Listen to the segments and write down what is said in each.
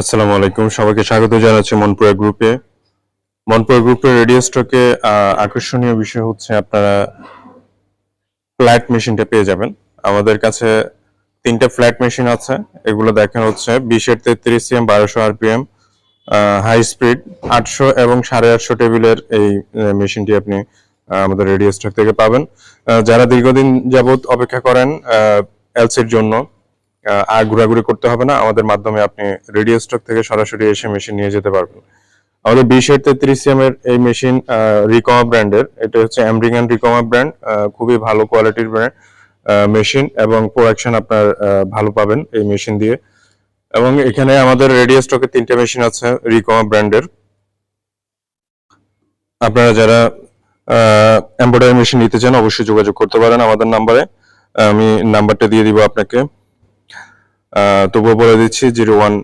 আসসালামু আলাইকুম। সবাইকে স্বাগত জানাচ্ছি মনপুরা গ্রুপে মনপুরা গ্রুপের রেডিও স্টকে আকর্ষণীয় বিষয় হচ্ছে আপনারা ফ্ল্যাট মেশিনটা পেয়ে যাবেন। আমাদের কাছে তিনটা ফ্ল্যাট মেশিন আছে। এগুলো দেখেন হচ্ছে বিশের তেত্রিশ সিএম বারোশো আরপিএম হাই স্পিড আটশো এবং সাড়ে আটশো টেবিলের এই মেশিনটি আপনি আমাদের রেডিও স্টক থেকে পাবেন। যারা দীর্ঘদিন যাবত অপেক্ষা করেন এলসির জন্য আর ঘোরাঘুরি করতে হবে না। আমাদের মাধ্যমে আপনি রেডিও স্টক থেকে সরাসরি এসে মেশিন নিয়ে যেতে পারবেন। আমাদের বিশের তেত্রিশ সিএম এর এই মেশিন রিকমা ব্র্যান্ডের এটা হচ্ছে অ্যামরিকান রিকমা ব্র্যান্ড খুবই ভালো কোয়ালিটির ব্র্যান্ড মেশিন এবং প্রোডাকশন আপনার ভালো পাবেন এই মেশিন দিয়ে। এবং এখানে আমাদের রেডিও স্টকে তিনটে মেশিন আছে রিকমা ব্র্যান্ডের আপনারা যারা এমব্রয়ডারি মেশিন নিতে চান, অবশ্যই যোগাযোগ করতে পারেন আমাদের নাম্বারে। আমি নাম্বারটা দিয়ে দিব আপনাকে। তবুও বলে দিচ্ছি zero one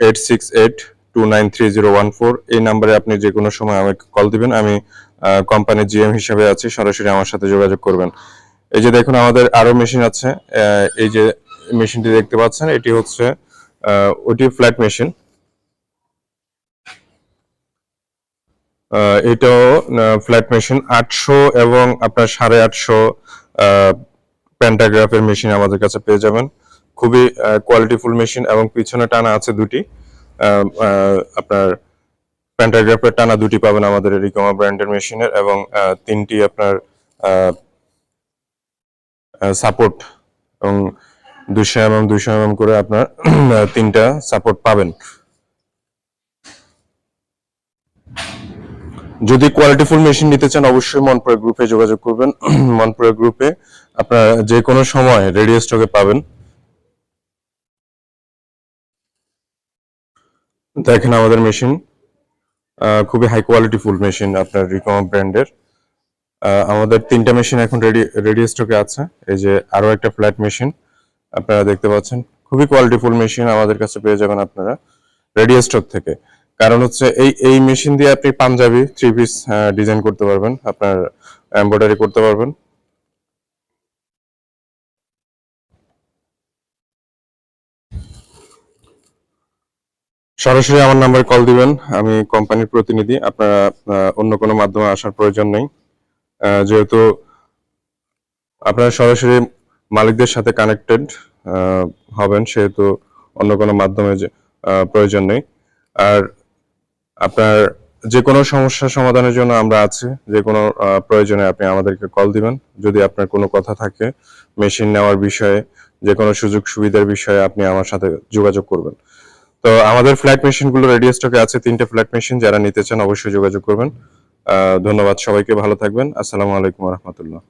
eight six eight two nine three zero one four. এই নাম্বারে আপনি যে কোনো সময় আমাকে কল দিবেন, আমি কোম্পানির জিএম হিসেবে আছি, সরাসরি আমার সাথে যোগাযোগ করবেন। এই যে দেখুন, আমাদের আরও মেশিন আছে এই যে মেশিনটি দেখতে পাচ্ছেন, এটি হচ্ছে ওটি ফ্ল্যাট মেশিন। এটাও ফ্ল্যাট মেশিন, আটশো এবং আপনার সাড়ে আটশো প্যান্টাগ্রাফের মেশিন আমাদের কাছে পেয়ে যাবেন। খুবই কোয়ালিটিফুল মেশিন এবং পিছনে টানা আছে দুটি। আপনার প্যান্টাগ্রাফের টানা দুটি পাবেন আমাদের রিকমা ব্র্যান্ডের মেশিনের এবং তিনটি আপনার সাপোর্ট এবং দুশো এম দুশো এম করে আপনার তিনটা সাপোর্ট পাবেন। যদি কোয়ালিটিফুল মেশিন নিতে চান, অবশ্যই মনপুরা গ্রুপে যোগাযোগ করবেন। মনপুরা গ্রুপে আপনারা যে কোনো সময় রেডিও স্টকে পাবেন। দেখেন আমাদের মেশিন খুবই হাই কোয়ালিটি ফুল মেশিন আপনার রিকম ব্র্যান্ডের আমাদের তিনটা মেশিন এখন রেডি রেডি স্টকে আছে। এই যে আরও একটা ফ্ল্যাট মেশিন আপনারা দেখতে পাচ্ছেন। খুবই কোয়ালিটি ফুল মেশিন আমাদের কাছে পেয়ে যাবেন আপনারা রেডিও স্টক থেকে। কারণ হচ্ছে এই এই মেশিন দিয়ে আপনি পাঞ্জাবি থ্রি পিস ডিজাইন করতে পারবেন, আপনার এমব্রয়ডারি করতে পারবেন। সরাসরি আমার নাম্বারে কল দিবেন। আমি কোম্পানির প্রতিনিধি, আপনারা অন্য কোনো মাধ্যমে আসার প্রয়োজন নেই। যেহেতু আপনারা সরাসরি মালিকদের সাথে কানেক্টেড হবেন, সেহেতু অন্য কোনো মাধ্যমে প্রয়োজন নেই। আর আপনার যে কোনো সমস্যা সমাধানের জন্য আমরা আছি যে কোনো প্রয়োজনে আপনি আমাদেরকে কল দিবেন। যদি আপনার কোনো কথা থাকে মেশিন নেওয়ার বিষয়ে যে কোনো সুযোগ সুবিধার বিষয়ে আপনি আমার সাথে যোগাযোগ করবেন। তো আমাদের ফ্ল্যাট মেশিনগুলো রেডিও স্টকে আছে, তিনটে ফ্ল্যাট মেশিন যারা নিতে চান অবশ্যই যোগাযোগ করবেন। ধন্যবাদ সবাইকে, ভালো থাকবেন। আসসালামু আলাইকুম রহমতুল্লাহ।